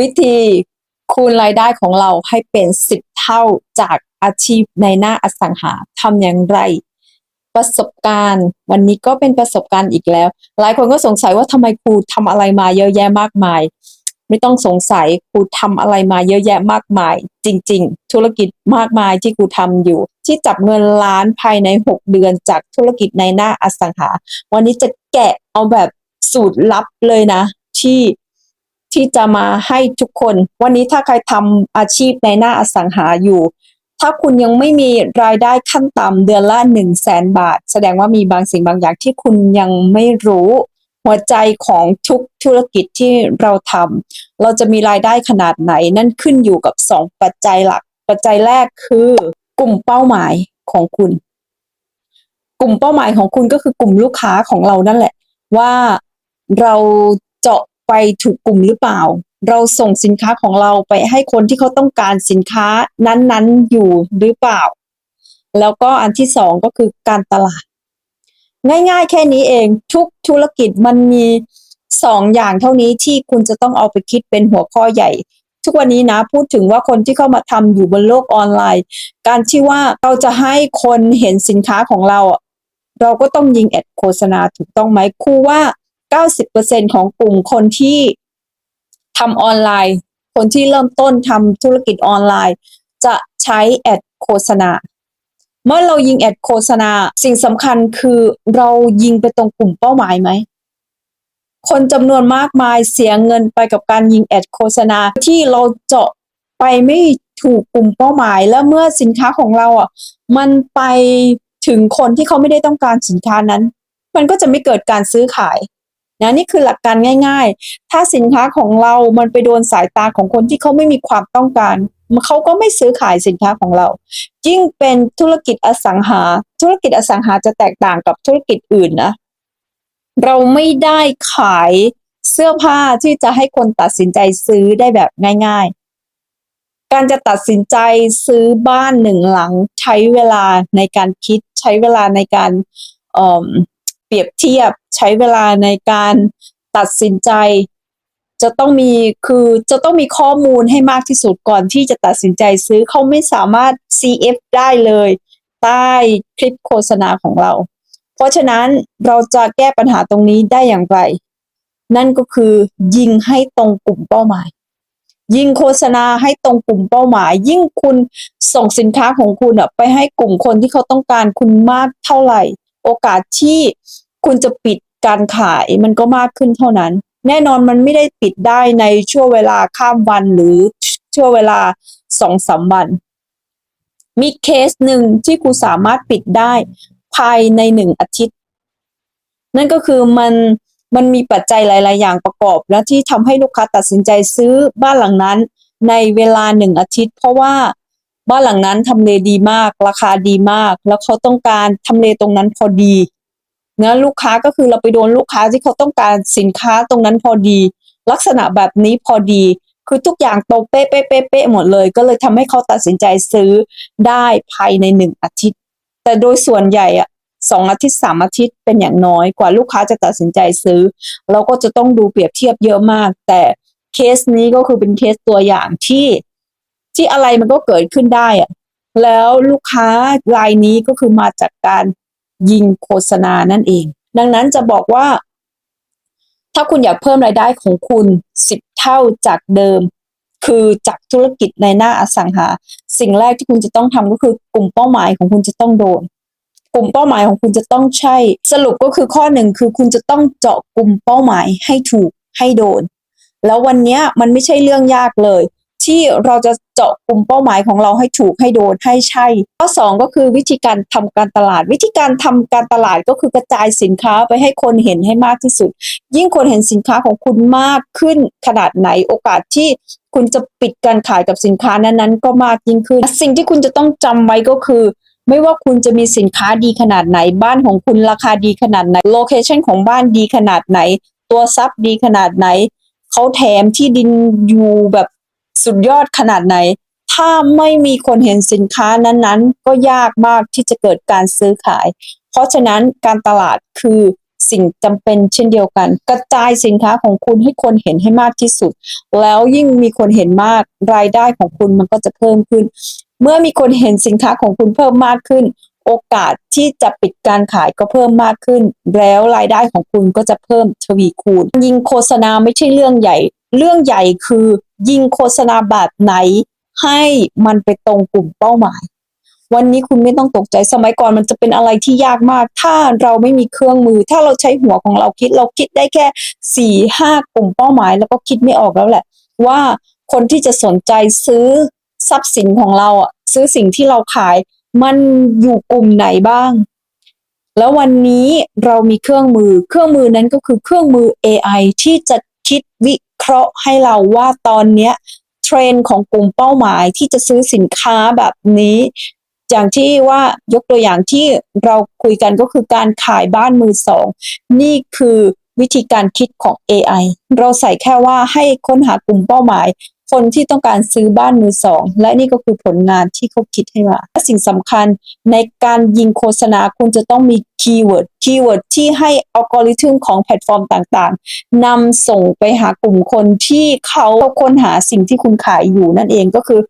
วิธีคูณรายได้ของเราให้เป็นสิบเท่าจากอาชีพในหน้าอสังหาทำอย่างไร ประสบการณ์ วันนี้ก็เป็นประสบการณ์อีกแล้ว หลายคนก็สงสัยว่าทำไมครูทำอะไรมาเยอะแยะมากมาย ไม่ต้องสงสัยครูทำอะไรมาเยอะแยะมากมาย จริง ๆ ธุรกิจมากมายที่ครูทำอยู่ ที่จับเงินล้านภายใน 6 เดือนจากธุรกิจในหน้าอสังหา วันนี้จะแกะเอาแบบสูตรลับเลยนะ ที่ ที่จะมาให้ทุกคน วันนี้ถ้าใครทำอาชีพในหน้าอสังหาอยู่ ถ้าคุณยังไม่มีรายได้ขั้นต่ำเดือนละ1 0 0 0 0แสนบาท แสดงว่ามีบางสิ่งบางอย่างที่คุณยังไม่รู้หัวใจของทุกธุรกิจที่เราทำเราจะมีรายได้ขนาดไหน นั่นขึ้นอยู่กับ 2 ปัจจัยหลัก ปัจจัยแรกคือกลุ่มเป้าหมายของคุณ กลุ่มเป้าหมายของคุณก็คือกลุ่มลูกค้าของเรานั่นแหละ ว่าเราเจาะ ไปถูกกลุ่มหรือเปล่า เราส่งสินค้าของเราไปให้คนที่เขาต้องการสินค้านั้นๆอยู่หรือเปล่า แล้วก็อันที่สองก็คือการตลาด ง่ายๆ แค่นี้เองทุกธุรกิจมันมีสองอย่างเท่านี้ที่คุณจะต้องเอาไปคิดเป็นหัวข้อใหญ่ ทุกวันนี้นะพูดถึงว่าคนที่เข้ามาทำอยู่บนโลกออนไลน์ การที่ว่าเราจะให้คนเห็นสินค้าของเรา เราก็ต้องยิงแอดโฆษณาถูกต้องไหมครูว่า 90%ของกลุ่มคนที่ทำออนไลน์ คนที่เริ่มต้นทำธุรกิจออนไลน์ จะใช้แอดโฆษณา เมื่อเรายิงแอดโฆษณาสิ่งสำคัญคือเรายิงไปตรงกลุ่มเป้าหมายไหม คนจำนวนมากมายเสียเงินไปกับการยิงแอดโฆษณาที่เราเจาะไปไม่ถูกกลุ่มเป้าหมาย แล้วเมื่อสินค้าของเราอะมันไปถึงคนที่เขาไม่ได้ต้องการสินค้านั้น มันก็จะไม่เกิดการซื้อขาย นะนี่คือหลักการง่าย ๆ ถ้าสินค้าของเรามันไปโดนสายตาของคนที่เขาไม่มีความต้องการเขาก็ไม่ซื้อขายสินค้าของเรา ยิ่งเป็นธุรกิจอสังหา ธุรกิจอสังหาจะแตกต่างกับธุรกิจอื่นนะ เราไม่ได้ขายเสื้อผ้าที่จะให้คนตัดสินใจซื้อได้แบบง่าย ๆ การจะตัดสินใจซื้อบ้านหนึ่งหลัง ใช้เวลาในการคิดใช้เวลาในการ รียบเทียบ ใช้เวลาในการตัดสินใจ จะต้องมีคือจะต้องมีข้อมูลให้มากที่สุดก่อนที่จะตัดสินใจซื้อเขาไม่สามารถ CF ได้เลย ใต้คลิปโฆษณาของเรา เพราะฉะนั้นเราจะแก้ปัญหาตรงนี้ได้อย่างไร นั่นก็คือยิงให้ตรงกลุ่มเป้าหมายยิงโฆษณาให้ตรงกลุ่มเป้าหมาย ยิ่งคุณส่งสินค้าของคุณไปให้กลุ่มคนที่เขาต้องการคุณมากเท่าไหร่ โอกาสที่ คุณจะปิดการขายมันก็มากขึ้นเท่านั้น แน่นอนมันไม่ได้ปิดได้ในช่วงเวลาข้ามวันหรือช่วงเวลาสองสามวัน มีเคสหนึ่งที่ครูสามารถปิดได้ภายในหนึ่งอาทิตย์ นั่นก็คือมันมันมีปัจจัยหลาย ๆ อย่างประกอบ และที่ทำให้ลูกค้าตัดสินใจซื้อบ้านหลังนั้น ในเวลาหนึ่งอาทิตย์ เพราะว่าบ้านหลังนั้นทำเลดีมาก ราคาดีมาก แล้วเขาต้องการทำเลตรงนั้นพอดี นะลูกค้าก็คือเราไปโดนลูกค้าที่เขาต้องการสินค้าตรงนั้นพอดี ลักษณะแบบนี้พอดี คือทุกอย่างตรงเป๊ะเป๊ะเป๊ะเป๊ะหมดเลย ก็เลยทำให้เขาตัดสินใจซื้อได้ภายในหนึ่งอาทิตย์ แต่โดยส่วนใหญ่อะสองอาทิตย์สามอาทิตย์เป็นอย่างน้อยกว่าลูกค้าจะตัดสินใจซื้อ เราก็จะต้องดูเปรียบเทียบเยอะมาก แต่เคสนี้ก็คือเป็นเคสตัวอย่างที่ที่อะไรมันก็เกิดขึ้นได้อะแล้วลูกค้ารายนี้ก็คือมาจากการ ยิงโฆษณานั่นเอง ดังนั้นจะบอกว่า ถ้าคุณอยากเพิ่มรายได้ของคุณสิบเท่าจากเดิม คือจากธุรกิจในหน้าอสังหา สิ่งแรกที่คุณจะต้องทำก็คือกลุ่มเป้าหมายของคุณจะต้องโดน กลุ่มเป้าหมายของคุณจะต้องใช่ สรุปก็คือข้อหนึ่งคือคุณจะต้องเจาะกลุ่มเป้าหมายให้ถูกให้โดน แล้ววันนี้มันไม่ใช่เรื่องยากเลย ที่เราจะเจาะกลุ่มเป้าหมายของเราให้ถูกให้โดนให้ใช่ ข้อ 2 ก็คือวิธีการทำการตลาด วิธีการทำการตลาดก็คือกระจายสินค้าไปให้คนเห็นให้มากที่สุด ยิ่งคนเห็นสินค้าของคุณมากขึ้นขนาดไหนโอกาสที่คุณจะปิดการขายกับสินค้านั้นๆ ก็มากยิ่งขึ้น สิ่งที่คุณจะต้องจำไว้ก็คือไม่ว่าคุณจะมีสินค้าดีขนาดไหน บ้านของคุณราคาดีขนาดไหนโลเคชันของบ้านดีขนาดไหน ตัวซับดีขนาดไหนเขาแถมที่ดินอยู่แบบ สุดยอดขนาดไหน ถ้าไม่มีคนเห็นสินค้านั้นๆ ก็ยากมากที่จะเกิดการซื้อขาย เพราะฉะนั้นการตลาดคือสิ่งจำเป็นเช่นเดียวกัน กระจายสินค้าของคุณให้คนเห็นให้มากที่สุด แล้วยิ่งมีคนเห็นมากรายได้ของคุณมันก็จะเพิ่มขึ้น เมื่อมีคนเห็นสินค้าของคุณเพิ่มมากขึ้น โอกาสที่จะปิดการขายก็เพิ่มมากขึ้น แล้วรายได้ของคุณก็จะเพิ่มทวีคูณ ยิงโฆษณาไม่ใช่เรื่องใหญ่ เรื่องใหญ่คือ ยิงโฆษณาแบบไหน ให้มันไปตรงกลุ่มเป้าหมาย วันนี้คุณไม่ต้องตกใจสมัยก่อนมันจะเป็นอะไรที่ยากมาก ถ้าเราไม่มีเครื่องมือ ถ้าเราใช้หัวของเราคิด เราคิดได้แค่สี่ห้ากลุ่มเป้าหมาย แล้วก็คิดไม่ออกแล้วแหละ ว่าคนที่จะสนใจซื้อทรัพย์สินของเราอะซื้อสิ่งที่เราขายมันอยู่กลุ่มไหนบ้าง แล้ววันนี้เรามีเครื่องมือ เครื่องมือนั้นก็คือเครื่องมือ AI ที่จะคิดวิ เคราะห์ให้เราว่าตอนเนี้ยเทรนด์ของกลุ่มเป้าหมายที่จะซื้อสินค้าแบบนี้ อย่างที่ว่ายกตัวอย่างที่เราคุยกันก็คือการขายบ้านมือสอง นี่คือวิธีการคิดของ AI เราใส่แค่ว่าให้ค้นหากลุ่มเป้าหมาย คนที่ต้องการซื้อบ้านมือสอง และนี่ก็คือผลงานที่เขาคิดให้มาสิ่งสำคัญในการยิงโฆษณาคุณจะต้องมี คีย์เวิร์ด คีย์เวิร์ดที่ให้อัลกอริทึมของแพลตฟอร์มต่างๆนำส่งไปหากลุ่มคนที่เขาค้นหาสิ่งที่คุณขายอยู่นั่นเองก็คือ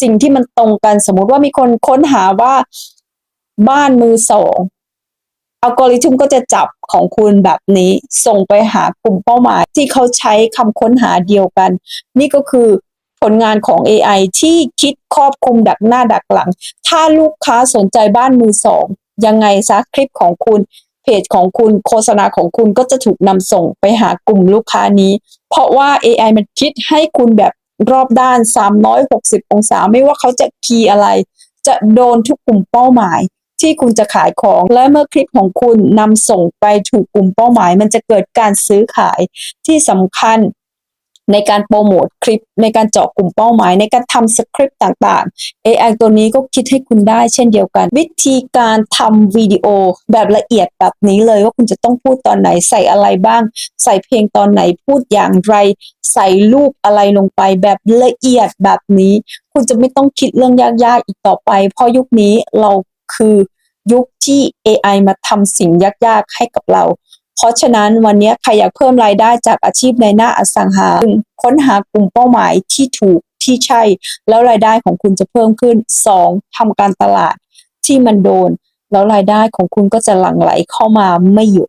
สิ่งที่มันตรงกันสมมติว่ามีคนค้นหาว่าบ้านมือสองอัลกอริทึมก็จะจับของคุณแบบนี้ ส่งไปหากลุ่มเป้าหมาย ที่เขาใช้คำค้นหาเดียวกัน นี่ก็คือผลงานของ AI ที่คิดครอบคลุมดักหน้าดักหลัง ถ้าลูกค้าสนใจบ้านมือสอง ยังไงซะคลิปของคุณ เพจของคุณโฆษณาของคุณก็จะถูกนำส่งไปหากลุ่มลูกค้านี้ เพราะว่า AI มันคิดให้คุณแบบรอบด้าน 360 องศา ไม่ว่าเขาจะคีย์อะไร จะโดนทุกกลุ่มเป้าหมาย ที่คุณจะขายของ และเมื่อคลิปของคุณนำส่งไปถูกกลุ่มเป้าหมาย มันจะเกิดการซื้อขายที่สำคัญ ในการโปรโมทคลิป ในการเจาะกลุ่มเป้าหมาย ในการทำสคริปต์ต่างๆ AI ตัวนี้ก็คิดให้คุณได้เช่นเดียวกัน วิธีการทำวิดีโอแบบละเอียดแบบนี้เลยว่าคุณจะต้องพูดตอนไหนใส่อะไรบ้าง ใส่เพลงตอนไหนพูดอย่างไร ใส่รูปอะไรลงไปแบบละเอียดแบบนี้ คุณจะไม่ต้องคิดเรื่องยากๆอีกต่อไป เพราะยุคนี้เราคือยุคที่ AI มาทำสิ่งยากๆให้กับเรา ราะฉะนั้นวันนี้ใครอยากเพิ่มรายได้จากอาชีพในหน้าอสังหาค้นหากลุ่มเป้าหมายที่ถูกที่ใช่ แล้วรายได้ของคุณจะเพิ่มขึ้นสองทำการตลาดที่มันโดน แล้วรายได้ของคุณก็จะหลั่งไหลเข้ามาไม่หยุด